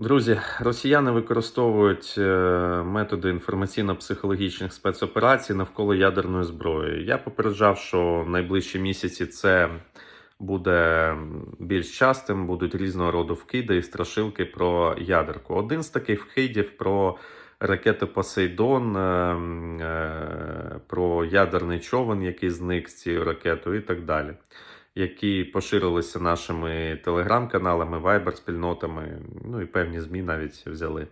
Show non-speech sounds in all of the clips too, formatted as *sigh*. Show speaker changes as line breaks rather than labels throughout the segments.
Друзі, росіяни використовують е, методи інформаційно-психологічних спецоперацій навколо ядерної зброї. Я попереджав, що найближчі місяці це буде більш частим, будуть різного роду вкиди і страшилки про ядерку. Один з таких вкидів про ракету Посейдон, е, е, про ядерний човен, який зник з цією ракетою, і так далі які поширилися нашими телеграм-каналами, вайбер-спільнотами, ну і певні ЗМІ навіть взяли.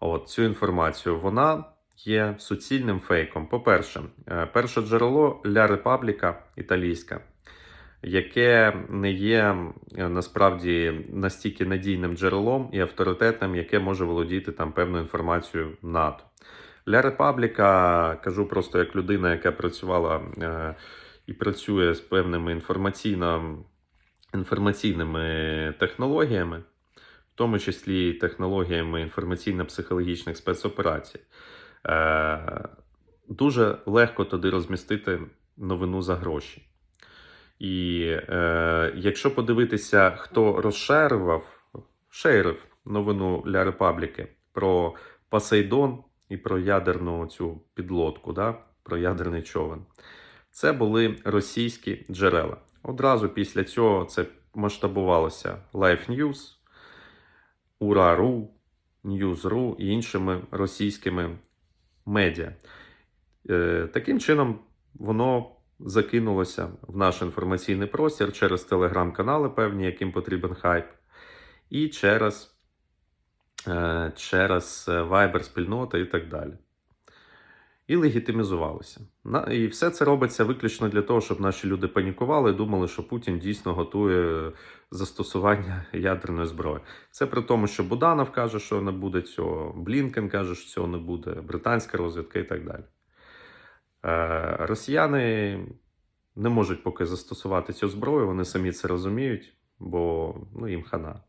От цю інформацію вона є суцільним фейком. По-перше, е, перше джерело Ля Репабліка італійська, яке не є е, насправді настільки надійним джерелом і авторитетним, яке може володіти там певною інформацією НАТО. Ля Репабліка, кажу просто як людина, яка працювала. І працює з певними інформаційно, інформаційними технологіями, в тому числі технологіями інформаційно-психологічних спецоперацій, е, дуже легко туди розмістити новину за гроші. І е, якщо подивитися, хто розширював, шерив новину для Репабліки про Посейдон і про ядерну цю підлодку, да, про ядерний човен. Це були російські джерела. Одразу після цього це масштабувалося Life News, Ура.ру, News.ru і іншими російськими медіа. Е, Таким чином, воно закинулося в наш інформаційний простір через телеграм-канали, певні, яким потрібен хайп, і через, е, через Viber спільноти і так далі і легітимізувалися. І все це робиться виключно для того, щоб наші люди панікували і думали, що Путін дійсно готує застосування ядерної зброї. Це при тому, що Буданов каже, що не буде цього, Блінкен каже, що цього не буде, британська розвідка і так далі. Е, Росіяни не можуть поки застосувати цю зброю, вони самі це розуміють, бо ну, їм хана.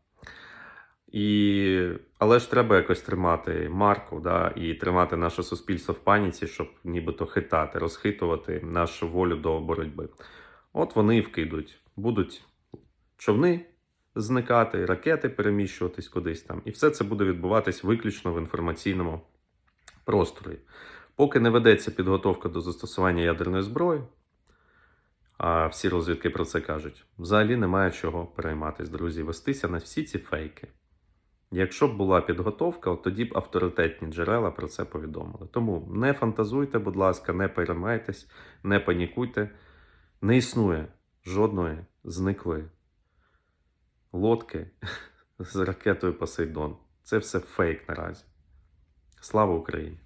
І... Але ж треба якось тримати марку, да, і тримати наше суспільство в паніці, щоб нібито хитати, розхитувати нашу волю до боротьби. От вони і вкидуть. Будуть човни зникати, ракети переміщуватись кудись там. І все це буде відбуватись виключно в інформаційному просторі. Поки не ведеться підготовка до застосування ядерної зброї, а всі розвідки про це кажуть, взагалі немає чого перейматись, друзі, вестися на всі ці фейки. Якщо б була підготовка, от тоді б авторитетні джерела про це повідомили. Тому не фантазуйте, будь ласка, не переймайтесь, не панікуйте. Не існує жодної зниклої лодки *laughs* з ракетою Посейдон. Це все фейк наразі. Слава Україні!